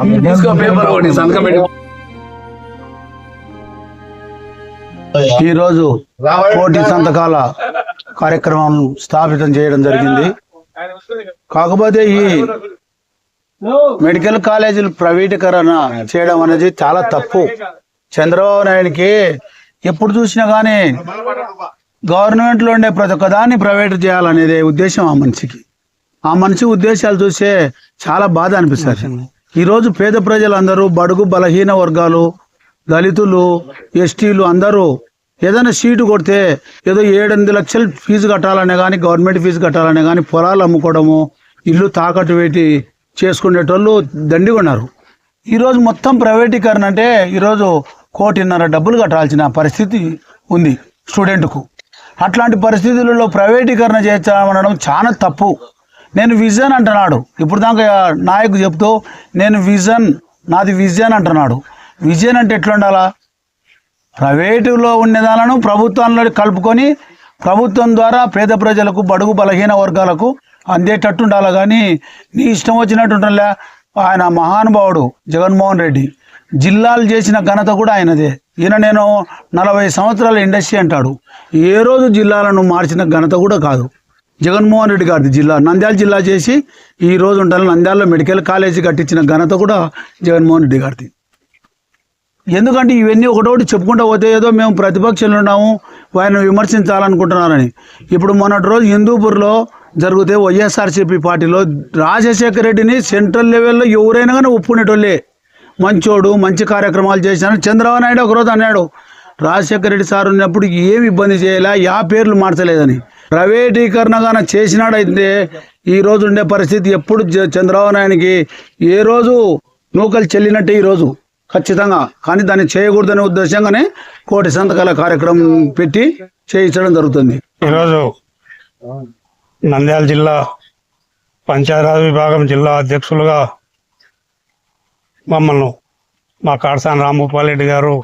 తీసుకో పేపర్ ఒకటి సంతకం పెట్టి. ఈరోజు కోటి సంతకాల కార్యక్రమం స్థాపితం చేయడం జరిగింది. కాకపోతే ఈ మెడికల్ కాలేజీలు ప్రైవేటీకరణ చేయడం అనేది చాలా తప్పు. చంద్రబాబు నాయుడికి ఎప్పుడు చూసినా కానీ గవర్నమెంట్లో ఉండే ప్రతి ఒక్క దాన్ని ప్రైవేట్ చేయాలనేదే ఉద్దేశం ఆ మనిషికి. ఆ మనిషి ఉద్దేశాలు చూస్తే చాలా బాధ అనిపిస్తుంది. ఈరోజు పేద ప్రజలందరూ బడుగు బలహీన వర్గాలు దళితులు ఎస్టీలు అందరూ ఏదైనా సీటు కొడితే ఏదో ఏడెనిమిది లక్షలు ఫీజు కట్టాలనే కానీ గవర్నమెంట్ ఫీజు కట్టాలనే కానీ పొలాలు అమ్ముకోవడము ఇల్లు తాకట్టు పెట్టి చేసుకునేటోళ్ళు దండిగా ఉన్నారు. ఈరోజు మొత్తం ప్రైవేటీకరణ అంటే ఈరోజు కోటిన్నర డబ్బులు కట్టాల్సిన పరిస్థితి ఉంది స్టూడెంట్కు. అట్లాంటి పరిస్థితులలో ప్రైవేటీకరణ చేస్తామనడం చాలా తప్పు. నేను విజన్ అంటున్నాడు. ఇప్పుడు దాకా నాయకు చెప్తూ నేను విజన్ నాది విజన్ అంటున్నాడు. విజన్ అంటే ఎట్లా ఉండాలా ప్రైవేటులో ఉండేదాలను ప్రభుత్వంలో కలుపుకొని ప్రభుత్వం ద్వారా పేద ప్రజలకు బడుగు బలహీన వర్గాలకు అందేటట్టు ఉండాలి? కానీ నీ ఇష్టం వచ్చినట్టు ఉండాలే ఆయన మహానుభావుడు జగన్మోహన్ రెడ్డి. జిల్లాలు చేసిన ఘనత కూడా ఆయనదే. ఈయన నేను నలభై సంవత్సరాల ఇండస్ట్రీ అంటాడు. ఏ రోజు జిల్లాలను మార్చిన ఘనత కూడా కాదు. జగన్మోహన్ రెడ్డి గారిది జిల్లా నంద్యాల జిల్లా చేసి ఈ రోజు ఉండాలి. నంద్యాలలో మెడికల్ కాలేజీ కట్టించిన ఘనత కూడా జగన్మోహన్ రెడ్డి గారిది. ఎందుకంటే ఇవన్నీ ఒకటోటి చెప్పుకుంటూ పోతే ఏదో మేము ప్రతిపక్షంలో ఉన్నాము ఆయన విమర్శించాలనుకుంటున్నారని. ఇప్పుడు మొన్నటి రోజు హిందూపూర్లో జరిగితే వైఎస్ఆర్సీపీ పార్టీలో రాజశేఖర రెడ్డిని సెంట్రల్ లెవెల్లో ఎవరైనా కానీ ఒప్పుకునేటోళ్ళే. మంచోడు మంచి కార్యక్రమాలు చేశాను. చంద్రబాబు నాయుడు ఒకరోజు అన్నాడు రాజశేఖర రెడ్డి సార్ ఉన్నప్పుడు ఏమి ఇబ్బంది చేయలే యా పేర్లు మార్చలేదని. ప్రైవేటీకరణగాన చేసినాడైతే ఈ రోజు ఉండే పరిస్థితి ఎప్పుడు చంద్రబాబు నాయుడికి ఏ రోజు నూకలు చెల్లినట్టే ఈ రోజు. ఖచ్చితంగా. కానీ దాన్ని చేయకూడదనే ఉద్దేశంగానే కోటి సంతకాల కార్యక్రమం పెట్టి చేయించడం జరుగుతుంది. ఈరోజు నంద్యాల జిల్లా పంచాయతీరాజ్ విభాగం జిల్లా అధ్యక్షులుగా మమ్మల్ని మా కాడసాని రాంభూపాల్ రెడ్డి గారు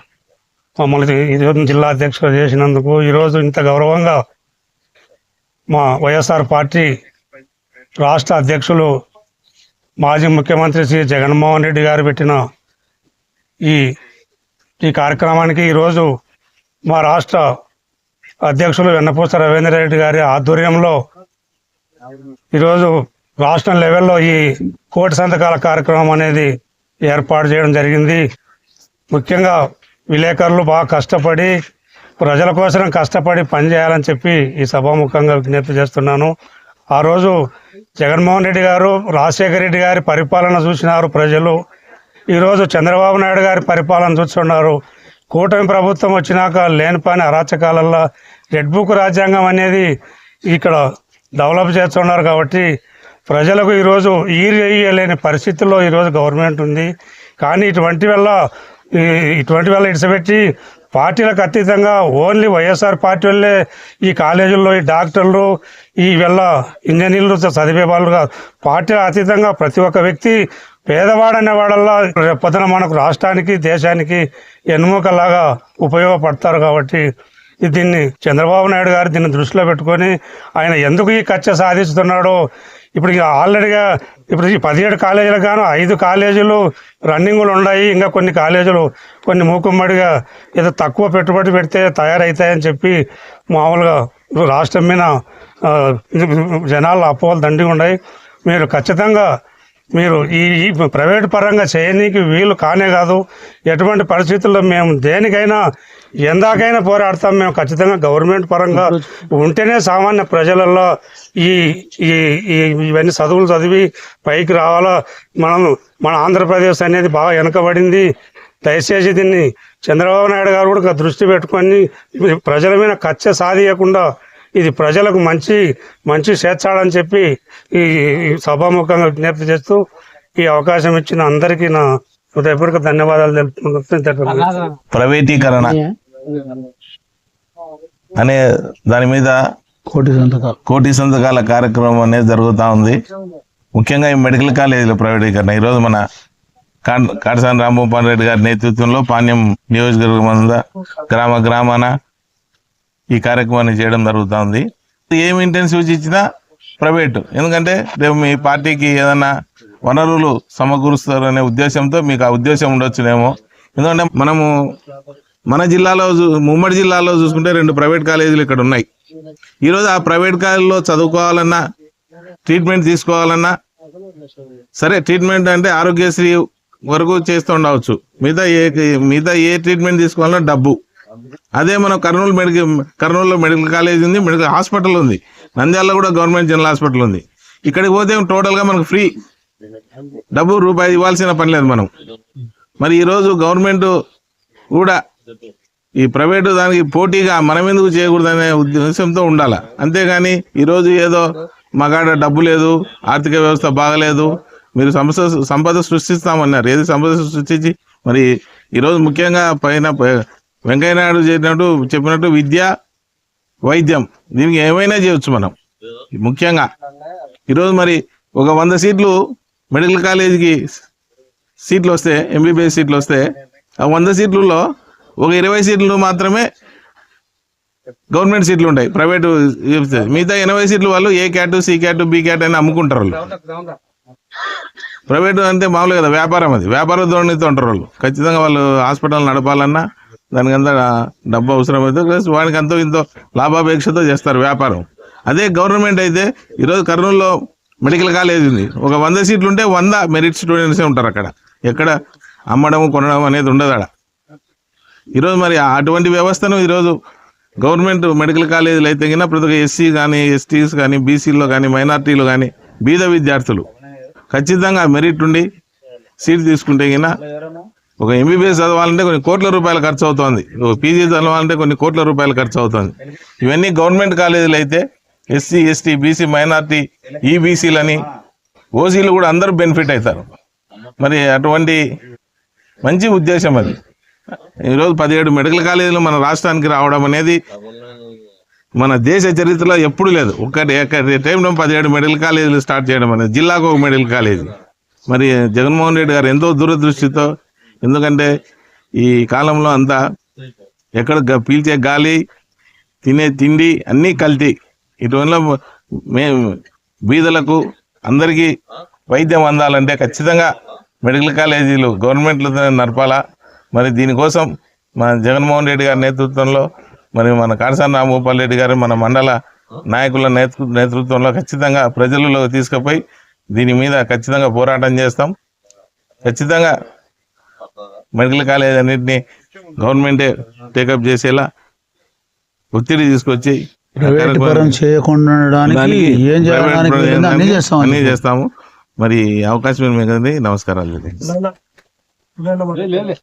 మమ్మల్ని ఈరోజు జిల్లా అధ్యక్షులు చేసినందుకు ఈరోజు ఇంత గౌరవంగా మా వైఎస్ఆర్ పార్టీ రాష్ట్ర అధ్యక్షులు మాజీ ముఖ్యమంత్రి శ్రీ జగన్మోహన్ రెడ్డి గారు పెట్టిన ఈ ఈ కార్యక్రమానికి ఈరోజు మా రాష్ట్ర అధ్యక్షులు వెన్నపూస రవీంద్ర రెడ్డి గారి ఆధ్వర్యంలో ఈరోజు రాష్ట్రం లెవెల్లో ఈ కోటి సంతకాల కార్యక్రమం అనేది ఏర్పాటు చేయడం జరిగింది. ముఖ్యంగా విలేకరులు బాగా కష్టపడి ప్రజల కోసం కష్టపడి పనిచేయాలని చెప్పి ఈ సభాముఖంగా విజ్ఞప్తి చేస్తున్నాను. ఆ రోజు జగన్మోహన్ రెడ్డి గారు రాజశేఖర రెడ్డి గారి పరిపాలన చూసినారు ప్రజలు. ఈరోజు చంద్రబాబు నాయుడు గారి పరిపాలన చూస్తున్నారు. కూటమి ప్రభుత్వం వచ్చినాక లేని పని అరాచకాలలో రెడ్ బుక్ రాజ్యాంగం అనేది ఇక్కడ డెవలప్ చేస్తున్నారు కాబట్టి ప్రజలకు ఈరోజు ఈరియలేని పరిస్థితుల్లో ఈరోజు గవర్నమెంట్ ఉంది. కానీ ఇటువంటి వల్ల ఇటువంటి వల్ల ఇడిచిపెట్టి పార్టీలకు అతీతంగా ఓన్లీ వైఎస్ఆర్ పార్టీ వాళ్ళే ఈ కాలేజీల్లో ఈ డాక్టర్లు ఈ వెళ్ళ ఇంజనీర్లు చదివే వాళ్ళు కాదు. పార్టీల అతీతంగా ప్రతి ఒక్క వ్యక్తి పేదవాడనే వాళ్ళల్లో రేపొద్దున మనకు రాష్ట్రానికి దేశానికి ఎన్నుమకలాగా ఉపయోగపడతారు కాబట్టి దీన్ని చంద్రబాబు నాయుడు గారు దీన్ని దృష్టిలో పెట్టుకొని ఆయన ఎందుకు ఈ కచ్చ సాధిస్తున్నాడో ఇప్పుడు ఆల్రెడీగా ఇప్పుడు ఈ పదిహేడు కాలేజీలకు గాను ఐదు కాలేజీలు రన్నింగ్లు ఉన్నాయి. ఇంకా కొన్ని కాలేజీలు కొన్ని మూకుమ్మడిగా ఏదో తక్కువ పెట్టుబడి పెడితే తయారవుతాయని చెప్పి మామూలుగా రాష్ట్రం మీద జనాలు జనాల అపోహలు దండిగా ఉన్నాయి. మీరు ఖచ్చితంగా మీరు ఈ ప్రైవేట్ పరంగా చేయనీకి వీలు కానే కాదు. ఎటువంటి పరిస్థితుల్లో మేము దేనికైనా ఎందాకైనా పోరాడతాం. మేము ఖచ్చితంగా గవర్నమెంట్ పరంగా ఉంటేనే సామాన్య ప్రజలలో ఈ ఈ ఈ- ఇవన్నీ చదువులు చదివి పైకి రావాలా. మనం మన ఆంధ్రప్రదేశ్ అనేది బాగా వెనకబడింది. దయచేసి దీన్ని చంద్రబాబు నాయుడు గారు కూడా దృష్టి పెట్టుకొని ప్రజల మీద కచ్చ సాధియకుండా ఇది ప్రజలకు మంచి మంచి చేర్చాలని చెప్పి ఈ సభాముఖంగా విజ్ఞప్తి చేస్తూ ఈ అవకాశం ఇచ్చిన అందరికీ నా హృదయపూర్వక ధన్యవాదాలు తెలుపుతున్నాను ప్రైవేటీకరణ అనే దాని మీద కోటి సంతకాలు. కోటి సంతకాల కార్యక్రమం అనేది జరుగుతూ ఉంది. ముఖ్యంగా ఈ మెడికల్ కాలేజీల ప్రైవేటీకరణ ఈరోజు మన కాటసాని రాంభూపాల్ రెడ్డి గారి నేతృత్వంలో పాణ్యం నియోజకవర్గం గ్రామ గ్రామాన ఈ కార్యక్రమాన్ని చేయడం జరుగుతుంది. ఏమి ఇంటెన్సివ్ ఇచ్చినా ప్రైవేట్ ఎందుకంటే రేపు మీ పార్టీకి ఏదన్నా వనరులు సమకూరుస్తారనే ఉద్దేశంతో మీకు ఆ ఉద్దేశం ఉండొచ్చునేమో. ఎందుకంటే మనము మన జిల్లాలో చూ- ఉమ్మడి జిల్లాలో చూసుకుంటే రెండు ప్రైవేట్ కాలేజీలు ఇక్కడ ఉన్నాయి. ఈరోజు ఆ ప్రైవేట్ కాలేజీలో చదువుకోవాలన్నా ట్రీట్మెంట్ తీసుకోవాలన్నా సరే ట్రీట్మెంట్ అంటే ఆరోగ్యశ్రీ వరకు చేస్తూ ఉండవచ్చు. మిగతా ఏ మిగతా ఏ ట్రీట్మెంట్ తీసుకోవాలన్నా డబ్బు. అదే మనం కర్నూలు మెడికల్ కర్నూలులో మెడికల్ కాలేజ్ ఉంది మెడికల్ హాస్పిటల్ ఉంది. నంద్యాలలో కూడా గవర్నమెంట్ జనరల్ హాస్పిటల్ ఉంది. ఇక్కడికి పోతే టోటల్గా మనకు ఫ్రీ డబ్బు రూపాయి ఇవ్వాల్సిన పని లేదు మనం. మరి ఈరోజు గవర్నమెంట్ కూడా ఈ ప్రైవేటు దానికి పోటీగా మనం ఎందుకు చేయకూడదనే ఉద్దేశంతో ఉండాల. అంతేగాని ఈరోజు ఏదో మగాడ డబ్బు లేదు ఆర్థిక వ్యవస్థ బాగలేదు మీరు సంపద సంపద సృష్టిస్తామన్నారు. ఏది సంపద సృష్టించి మరి ఈరోజు ముఖ్యంగా పైన వెంకయ్యనాయుడు వెంకయ్య నాయుడు చెప్పినట్టు చెప్పినట్టు విద్య వైద్యం దీనికి ఏమైనా చేయొచ్చు మనం. ముఖ్యంగా ఈరోజు మరి ఒక వంద సీట్లు మెడికల్ కాలేజీకి సీట్లు వస్తే ఎంబీబీఎస్ సీట్లు వస్తే ఆ వంద సీట్లలో ఒక ఇరవై సీట్లు మాత్రమే గవర్నమెంట్ సీట్లు ఉంటాయి ప్రైవేట్ మిగతా ఎనభై సీట్లు వాళ్ళు A cat C cat B cat అని అమ్ముకుంటారు వాళ్ళు. ప్రైవేటు అంటే మామూలు కదా వ్యాపారం అది. వ్యాపార ధోరణితో ఉంటారు వాళ్ళు. ఖచ్చితంగా వాళ్ళు హాస్పిటల్ నడపాలన్నా దానికంతా డబ్బు అవసరమైతే ప్లస్ వాడికి అంతో ఇంతో లాభాపేక్షతో చేస్తారు వ్యాపారం. అదే గవర్నమెంట్ అయితే ఈరోజు కర్నూలులో మెడికల్ కాలేజ్ ఉంది. ఒక వంద సీట్లు ఉంటే వంద మెరిట్ స్టూడెంట్సే ఉంటారు అక్కడ. ఎక్కడ అమ్మడం కొనడం అనేది ఉండదు అక్కడ ఈరోజు మరి అటువంటి వ్యవస్థను ఈరోజు గవర్నమెంట్ మెడికల్ కాలేజీలు అయితే కింద ప్రతి ఒక్క ఎస్సీ కానీ ఎస్టీస్ కానీ బీసీలో కానీ మైనార్టీలు కానీ బీద విద్యార్థులు ఖచ్చితంగా మెరిట్ ఉండి సీట్ తీసుకుంటే కన్నా ఒక ఎంబీబీఎస్ చదవాలంటే కొన్ని కోట్ల రూపాయలు ఖర్చు అవుతుంది. ఒక పీజీ చదవాలంటే కొన్ని కోట్ల రూపాయలు ఖర్చు అవుతుంది. ఇవన్నీ గవర్నమెంట్ కాలేజీలు అయితే ఎస్సీ ఎస్టీ బీసీ మైనార్టీ ఈబీసీలని ఓసీలు కూడా అందరూ బెనిఫిట్ అవుతారు. మరి అటువంటి మంచి ఉద్దేశం అది. ఈరోజు పదిహేడు మెడికల్ కాలేజీలు మన రాష్ట్రానికి రావడం అనేది మన దేశ చరిత్రలో ఎప్పుడు లేదు. ఒకటి ఒక్కటి టైంలో పదిహేడు మెడికల్ కాలేజీలు స్టార్ట్ చేయడం అనేది జిల్లాకు ఒక మెడికల్ కాలేజీ. మరి జగన్మోహన్ రెడ్డి గారు ఎంతో దూరదృష్టితో ఎందుకంటే ఈ కాలంలో అంతా ఎక్కడ పీల్చే గాలి తినే తిండి అన్నీ కల్తీ. ఇటువంటి మేము బీదలకు అందరికీ వైద్యం అందాలంటే ఖచ్చితంగా మెడికల్ కాలేజీలు గవర్నమెంట్లు నడపాలా. మరి దీనికోసం మన జగన్మోహన్ రెడ్డి గారి నేతృత్వంలో మరి మన కాడసాని రామగోపాల్ రెడ్డి గారు మన మండల నాయకుల నేతృ నేతృత్వంలో ఖచ్చితంగా ప్రజలలో తీసుకుపోయి దీని మీద ఖచ్చితంగా పోరాటం చేస్తాం. ఖచ్చితంగా మెడికల్ కాలేజ్ అన్నింటినీ గవర్నమెంటే టేకప్ చేసేలా ఒత్తిడి తీసుకొచ్చి చేయకుండా అన్ని చేస్తాం అన్ని చేస్తాము. మరి అవకాశం మీకు నమస్కారాలు.